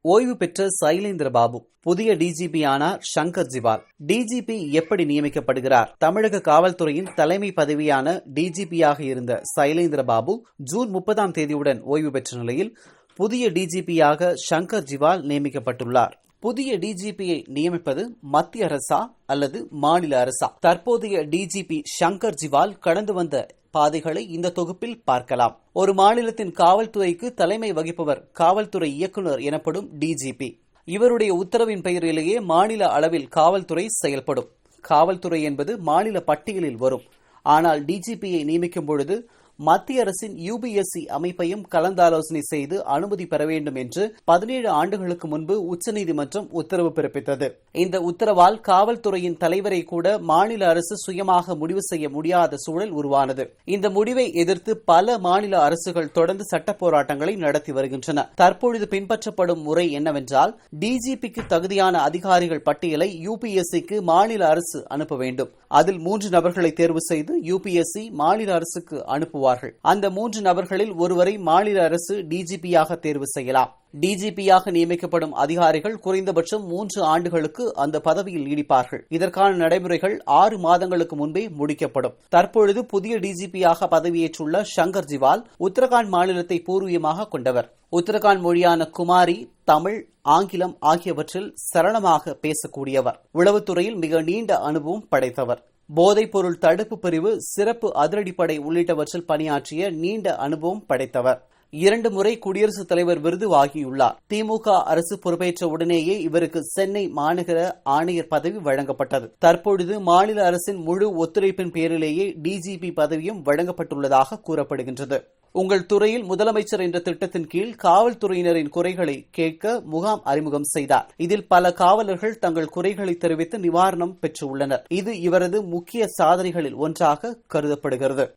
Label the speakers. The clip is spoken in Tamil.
Speaker 1: ஓய்வு பெற்ற சைலேந்திர பாபு புதிய டிஜிபி ஆனார் சங்கர் ஜிவால். டிஜிபி எப்படி நியமிக்கப்படுகிறார்? தமிழக காவல்துறையின் தலைமை பதவியான டிஜிபியாக இருந்த சைலேந்திர பாபு ஜூன் முப்பதாம் தேதியுடன் ஓய்வு பெற்ற நிலையில் புதிய டிஜிபியாக சங்கர் ஜிவால் நியமிக்கப்பட்டுள்ளார். புதிய டிஜிபியை நியமிப்பது மத்திய அரசா அல்லது மாநில அரசா? தற்போதைய டிஜிபி சங்கர் ஜிவால் கடந்து வந்த பாதைகளை இந்த தொகுப்பில் பார்க்கலாம். ஒரு மாநிலத்தின் காவல்துறைக்கு தலைமை வகிப்பவர் காவல்துறை இயக்குநர் எனப்படும் டிஜிபி இவருடைய உத்தரவின் பெயரிலேயே மாநில அளவில் காவல்துறை செயல்படும். காவல்துறை என்பது மாநில பட்டியலில் வரும். ஆனால் டிஜிபியை நியமிக்கும் பொழுது மத்திய அரசின் யுபிஎஸ்சி அமைப்பையும் கலந்தாலோசனை செய்து அனுமதி பெற வேண்டும் என்று பதினேழு ஆண்டுகளுக்கு முன்பு உச்சநீதிமன்றம் உத்தரவு பிறப்பித்தது. இந்த உத்தரவால் காவல்துறையின் தலைவரை கூட மாநில அரசு சுயமாக முடிவு செய்ய முடியாத சூழல் உருவானது. இந்த முடிவை எதிர்த்து பல மாநில அரசுகள் தொடர்ந்து சட்ட போராட்டங்களை நடத்தி வருகின்றன. தற்பொழுது பின்பற்றப்படும் முறை என்னவென்றால் டிஜிபிக்கு தகுதியான அதிகாரிகள் பட்டியலை யுபிஎஸ்சிக்கு மாநில அரசு அனுப்ப வேண்டும். அதில் மூன்று நபர்களை தேர்வு செய்து யுபிஎஸ்சி மாநில அரசுக்கு அனுப்புவார் ஆவார்கள் அந்த மூன்று நபர்களில் ஒருவரை மாநில அரசு டிஜிபியாக தேர்வு செய்யலாம். டிஜிபியாக நியமிக்கப்படும் அதிகாரிகள் குறைந்தபட்சம் மூன்று ஆண்டுகளுக்கு அந்த பதவியில் நீடிப்பார்கள். இதற்கான நடைமுறைகள் ஆறு மாதங்களுக்கு முன்பே முடிக்கப்படும். தற்பொழுது புதிய டிஜிபியாக பதவியேற்றுள்ள சங்கர் ஜிவால் உத்தரகாண்ட் மாநிலத்தை பூர்வீகமாக கொண்டவர். உத்தரகாண்ட் மொழியான குமாரி தமிழ் ஆங்கிலம் ஆகியவற்றில் சரளமாக பேசக்கூடியவர். உளவுத்துறையில் மிக நீண்ட அனுபவம் படைத்தவர். போதைப்பொருள் தடுப்பு பிரிவு சிறப்பு அதிரடிப்படை உள்ளிட்டவற்றில் பணியாற்றிய நீண்ட அனுபவம் படைத்தவர். இரண்டு முறை குடியரசுத் தலைவர் விருது வாங்கியுள்ளார் திமுக அரசு பொறுப்பேற்ற உடனேயே இவருக்கு சென்னை மாநகர ஆணையர் பதவி வழங்கப்பட்டது. தற்பொழுது மாநில அரசின் முழு ஒத்துழைப்பின் பேரிலேயே டிஜிபி பதவியும் வழங்கப்பட்டுள்ளதாக கூறப்படுகின்றது. உங்கள் துறையில் முதலமைச்சர் என்ற திட்டத்தின் கீழ் காவல்துறையினரின் குறைகளை கேட்க முகாம் அறிமுகம் செய்தார். இதில் பல காவலர்கள் தங்கள் குறைகளை தெரிவித்து நிவாரணம் பெற்றுள்ளனர். இது இவரது முக்கிய சாதனைகளில் ஒன்றாக கருதப்படுகிறது.